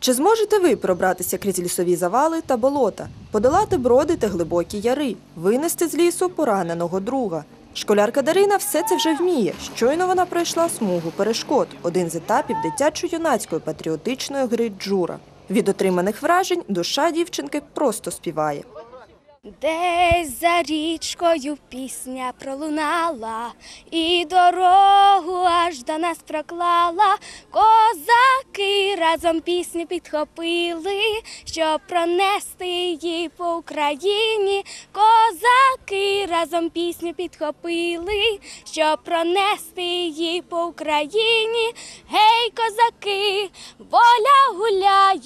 Чи зможете ви пробратися крізь лісові завали та болота, подолати броди та глибокі яри, винести з лісу пораненого друга? Школярка Дарина все це вже вміє. Щойно вона пройшла смугу перешкод, один з етапів дитячо-юнацької патріотичної гри Джура. Від отриманих вражень душа дівчинки просто співає. Десь за річкою пісня пролунала, і дорогу аж до нас проклала. Козаки разом пісню підхопили, щоб пронести її по Україні. Козаки разом пісню підхопили, щоб пронести її по Україні. Гей, козаки, воля гуляє,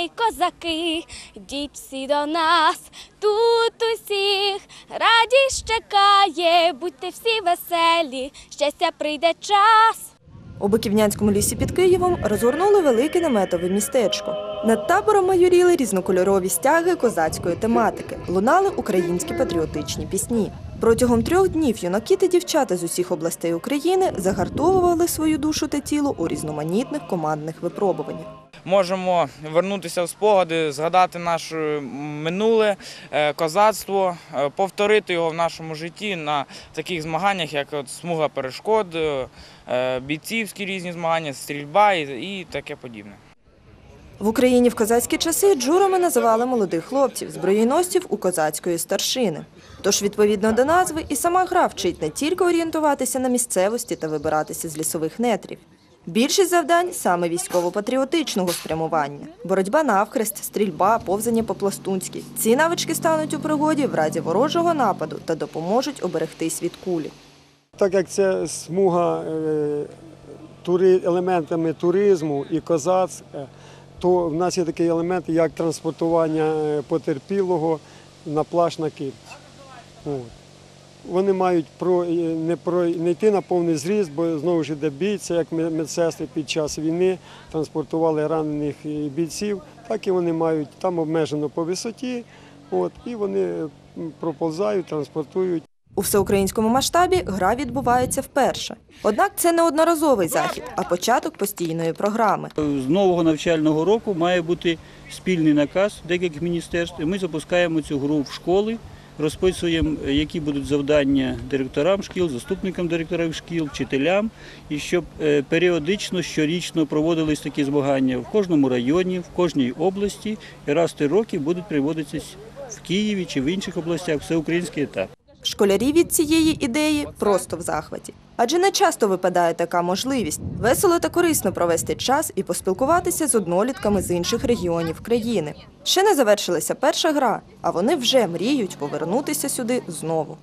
гей, козаки, йдіть всі до нас. Тут усіх радість чекає, будьте всі веселі, щастя прийде час. У Биківнянському лісі під Києвом розгорнули велике наметове містечко. Над табором майоріли різнокольорові стяги козацької тематики, лунали українські патріотичні пісні. Протягом трьох днів юнаки та дівчата з усіх областей України загартовували свою душу та тіло у різноманітних командних випробуваннях. Можемо вернутися в спогади, згадати наше минуле е, козацтво, е, повторити його в нашому житті на таких змаганнях, як смуга перешкод, е, бійцівські різні змагання, стрільба і таке подібне. В Україні в козацькі часи джурами називали молодих хлопців, зброєносців у козацької старшини. Тож, відповідно до назви, і сама гра вчить не тільки орієнтуватися на місцевості та вибиратися з лісових нетрів. Більшість завдань саме військово-патріотичного спрямування: боротьба навхрест, стрільба, повзання по-пластунськи. Ці навички стануть у пригоді в разі ворожого нападу та допоможуть оберегтись від кулі. Так як це смуга е, елементами туризму і козацтва, то в нас є такий елемент, як транспортування е, потерпілого на плащ на кипці. Вони мають про, е, не, про, не йти на повний зріст, бо знову ж іде бій, це як мед- медсестри під час війни транспортували ранених е, бійців, так і вони мають там обмежено по висоті, от, і вони м, проползають, транспортують. У всеукраїнському масштабі гра відбувається вперше. Однак це не одноразовий захід, а початок постійної програми. З нового навчального року має бути спільний наказ декількох міністерств. і Ми запускаємо цю гру в школи, розписуємо, які будуть завдання директорам шкіл, заступникам директорів шкіл, вчителям, і щоб е, періодично, щорічно проводились такі змагання в кожному районі, в кожній області, і раз в три роки будуть приводитись в Києві чи в інших областях всеукраїнський етап. Школярі від цієї ідеї просто в захваті. Адже не часто випадає така можливість весело та корисно провести час і поспілкуватися з однолітками з інших регіонів країни. Ще не завершилася перша гра, а вони вже мріють повернутися сюди знову.